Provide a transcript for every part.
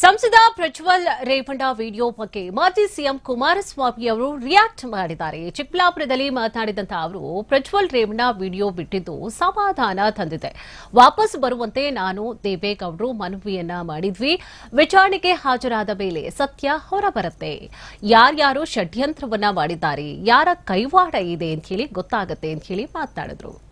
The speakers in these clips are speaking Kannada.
ಸಂಸದ ಪ್ರಜ್ವಲ್ ರೇವಣ್ಣ ವಿಡಿಯೋ ಬಗ್ಗೆ ಮಾಜಿ ಸಿಎಂ ಕುಮಾರಸ್ವಾಮಿ ಅವರು ರಿಯಾಕ್ಟ್ ಮಾಡಿದ್ದಾರೆ. ಚಿಕ್ಕಬಳ್ಳಾಪುರದಲ್ಲಿ ಮಾತನಾಡಿದಂತಹ ಅವರು, ಪ್ರಜ್ವಲ್ ರೇವಣ್ಣ ವಿಡಿಯೋ ಬಿಟ್ಟಿದ್ದು ಸಮಾಧಾನ ತಂದಿದೆ. ವಾಪಸ್ ಬರುವಂತೆ ನಾನು ದೇವೇಗೌಡರು ಮನವಿಯನ್ನ ಮಾಡಿದ್ವಿ. ವಿಚಾರಣೆಗೆ ಹಾಜರಾದ ಮೇಲೆ ಸತ್ಯ ಹೊರಬರುತ್ತೆ. ಯಾರ್ಯಾರು ಷಡ್ಯಂತ್ರವನ್ನ ಮಾಡಿದ್ದಾರೆ, ಯಾರ ಕೈವಾಡ ಇದೆ ಅಂತ ಹೇಳಿ ಗೊತ್ತಾಗುತ್ತೆ ಅಂತ ಹೇಳಿ ಮಾತನಾಡಿದ್ರು.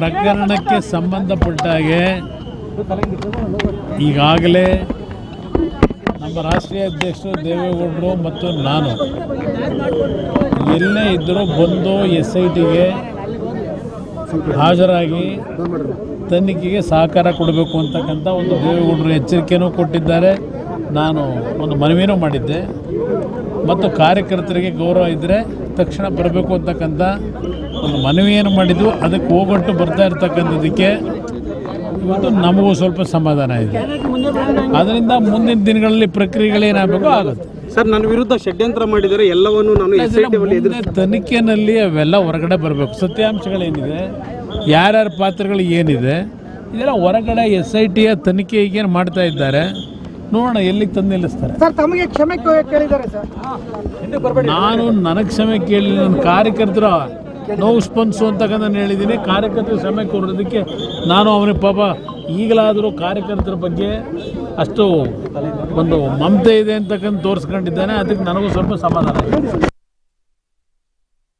ಪ್ರಕರಣಕ್ಕೆ ಸಂಬಂಧಪಟ್ಟ ಹಾಗೆ ಈಗಾಗಲೇ ನಮ್ಮ ರಾಷ್ಟ್ರೀಯ ಅಧ್ಯಕ್ಷರು ದೇವೇಗೌಡರು ಮತ್ತು ನಾನು ಎಲ್ಲೇ ಇದ್ದರೂ ಬಂದು ಎಸ್ ಐ ಟಿಗೆ ಹಾಜರಾಗಿ ತನಿಖೆಗೆ ಸಹಕಾರ ಕೊಡಬೇಕು ಅಂತಕ್ಕಂಥ ಒಂದು ದೇವೇಗೌಡರು ಎಚ್ಚರಿಕೆಯೂ ಕೊಟ್ಟಿದ್ದಾರೆ. ನಾನು ಒಂದು ಮನವಿನೂ ಮಾಡಿದ್ದೆ. ಮತ್ತು ಕಾರ್ಯಕರ್ತರಿಗೆ ಗೌರವ ಇದ್ದರೆ ತಕ್ಷಣ ಬರಬೇಕು ಅಂತಕ್ಕಂಥ ಒಂದು ಮನವಿಯನ್ನು ಮಾಡಿದ್ದು ಅದಕ್ಕೆ ಹೋಗೊಟ್ಟು ಬರ್ತಾ ಇರ್ತಕ್ಕಂಥದ್ದಕ್ಕೆ ಇವತ್ತು ನಮಗೂ ಸ್ವಲ್ಪ ಸಮಾಧಾನ ಇದೆ. ಅದರಿಂದ ಮುಂದಿನ ದಿನಗಳಲ್ಲಿ ಪ್ರಕ್ರಿಯೆಗಳೇನಾಗಬೇಕು ಆಗುತ್ತೆ. ಸರ್ ನನ್ನ ವಿರುದ್ಧ ಷಡ್ಯಂತ್ರ ಮಾಡಿದರೆ ಎಲ್ಲವನ್ನು ನಾನು ತನಿಖೆಯಲ್ಲಿ ಅವೆಲ್ಲ ಹೊರಗಡೆ ಬರಬೇಕು. ಸತ್ಯಾಂಶಗಳೇನಿದೆ ಯಾರ್ಯಾರ ಪಾತ್ರಗಳು ಏನಿದೆ ಇದೆಲ್ಲ ಹೊರಗಡೆ ಎಸ್ ಐ ಟಿಯ ತನಿಖೆಗೆ ಮಾಡ್ತಾ ಇದ್ದಾರೆ ನೋಡೋಣ ಎಲ್ಲಿಗೆ ತಂದು ನಿಲ್ಲಿಸ್ತಾರೆ. ನಾನು ನನಗೆ ಕ್ಷಮೆ ಕೇಳಿ ನನ್ನ ಕಾರ್ಯಕರ್ತರ ನೋವು ಸ್ಪಂದಿಸು ಅಂತಕ್ಕಂಥ ನಾನು ಹೇಳಿದ್ದೀನಿ. ಕಾರ್ಯಕರ್ತರ ಸಮಯ ಕೊಡೋದಕ್ಕೆ ನಾನು ಅವನಿಗೆ ಪಾಪ. ಈಗಲಾದರೂ ಕಾರ್ಯಕರ್ತರ ಬಗ್ಗೆ ಅಷ್ಟು ಒಂದು ಮಮತೆ ಇದೆ ಅಂತಕ್ಕಂಥ ತೋರಿಸ್ಕೊಂಡಿದ್ದಾನೆ. ಅದಕ್ಕೆ ನನಗೂ ಸ್ವಲ್ಪ ಸಮಾಧಾನ